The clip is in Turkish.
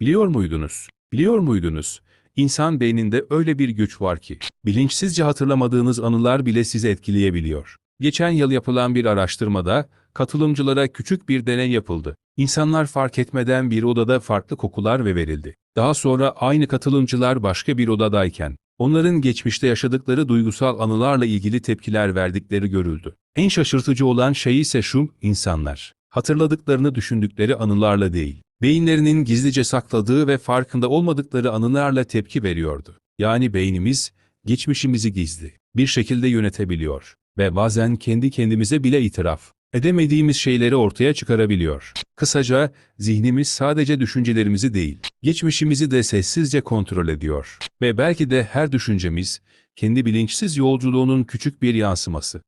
Biliyor muydunuz? Biliyor muydunuz? İnsan beyninde öyle bir güç var ki, bilinçsizce hatırlamadığınız anılar bile sizi etkileyebiliyor. Geçen yıl yapılan bir araştırmada, katılımcılara küçük bir deney yapıldı. İnsanlar fark etmeden bir odada farklı kokular ve verildi. Daha sonra aynı katılımcılar başka bir odadayken, onların geçmişte yaşadıkları duygusal anılarla ilgili tepkiler verdikleri görüldü. En şaşırtıcı olan şey ise şu, insanlar, hatırladıklarını düşündükleri anılarla değil, beyinlerinin gizlice sakladığı ve farkında olmadıkları anılarla tepki veriyordu. Yani beynimiz, geçmişimizi gizli, bir şekilde yönetebiliyor ve bazen kendi kendimize bile itiraf edemediğimiz şeyleri ortaya çıkarabiliyor. Kısaca, zihnimiz sadece düşüncelerimizi değil, geçmişimizi de sessizce kontrol ediyor. Ve belki de her düşüncemiz, kendi bilinçsiz yolculuğunun küçük bir yansıması.